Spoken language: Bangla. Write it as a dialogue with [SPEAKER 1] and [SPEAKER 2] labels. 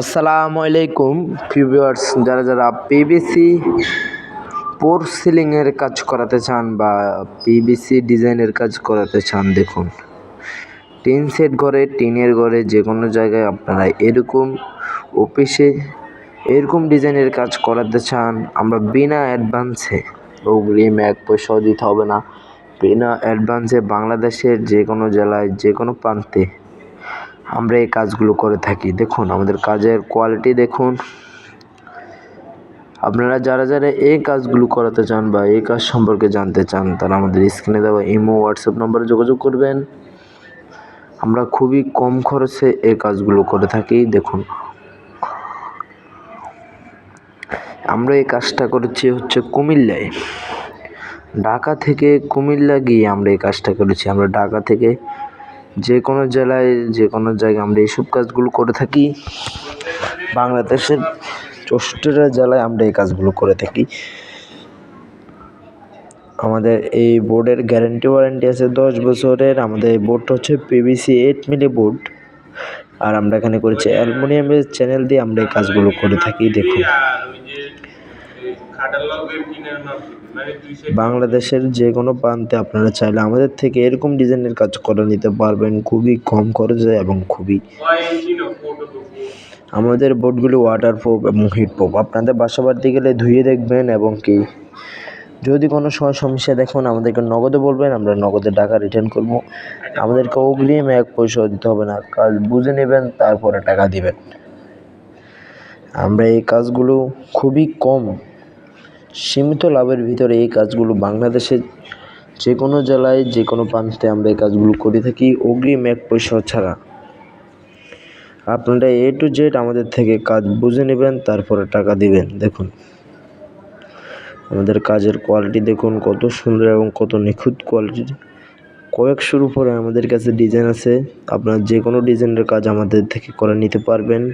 [SPEAKER 1] আসসালামু আলাইকুম ভিউয়ার্স, যারা যারা পিবিসি পোর সিলিংয়ের কাজ করাতে চান বা পিবিসি ডিজাইনের কাজ করাতে চান, দেখুন। টিন সেট ঘরে, টিনের ঘরে যে কোনো জায়গায় আপনারা এরকম অফিসে এরকম ডিজাইনের কাজ করাতে চান, আমরা বিনা অ্যাডভান্সে অগ্রিম এক পয়সাও দিতে হবে না, বিনা অ্যাডভান্সে বাংলাদেশের যে কোনো জেলায় যে কোনো প্রান্তে আমরা এই কাজগুলো করে থাকি। দেখুন, আমাদের কাজের কোয়ালিটি দেখুন। আপনারা যারা যারা এই কাজগুলো করাতে চান বা এই কাজ সম্পর্কে জানতে চান, তারা আমাদের স্ক্রিনে দেওয়া ইমো হোয়াটসঅ্যাপ নম্বরে যোগাযোগ করবেন। আমরা খুবই কম খরচে এই কাজগুলো করে থাকি, দেখুন। আমরা এই কাজটা করেছি হচ্ছে কুমিল্লায়। ঢাকা থেকে কুমিল্লা গিয়ে আমরা এই কাজটা করেছি। আমরা ঢাকা থেকে যে কোনো জেলায় যে কোনো জায়গায় আমরা এইসব কাজগুলো করে থাকি। বাংলাদেশের চৌষট্টিটা জেলায় আমরা এই কাজগুলো করে থাকি। আমাদের এই বোর্ডের গ্যারেন্টি ওয়ারেন্টি আছে দশ বছরের। আমাদের এই বোর্ডটা হচ্ছে পিভিসি এইট মিলি বোর্ড। আর আমরা এখানে করেছি অ্যালুমিনিয়ামের চ্যানেল দিয়ে আমরা এই কাজগুলো করে থাকি, দেখুন। বাংলাদেশের যে কোনো প্রান্তে আপনারা চাইলে আমাদের থেকে এরকম ডিজাইনের কাজ করে নিতে পারবেন। খুবই কম খরচে এবং খুবই আমাদের বোর্ডগুলো ওয়াটার প্রুফ এবং হিট প্রুফ আপনাদের বাসা বাড়িতে গেলে ধুয়ে দেখবেন এবং কি যদি কোনো সময় সমস্যা দেখুন আমাদেরকে নগদে বলবেন আমরা নগদে টাকা রিটার্ন করব। আমাদেরকে অগ্রিম এক পয়সাও দিতে হবে না। কাজ বুঝে নেবেন তারপরে টাকা দিবেন। আমরা এই কাজগুলো খুবই কম সীমিত লাভের ভিতরে এই কাজগুলো বাংলাদেশের যে কোনো জেলায় যে কোনো প্রান্তে আমরা এই কাজগুলো করে থাকি। অগ্রিম এক পয়সা ছাড়া। আপনারা এ টু জেড আমাদের থেকে কাজ বুঝে নেবেন, তারপরে টাকা দিবেন। দেখুন। আমাদের কাজের কোয়ালিটি দেখুন, কত সুন্দর এবং কত নিখুঁত কোয়ালিটির কয়েকশোর উপরে আমাদের কাছে ডিজাইন আছে। আপনার যে কোনো ডিজাইনের কাজ আমাদের থেকে করে নিতে পারবেন।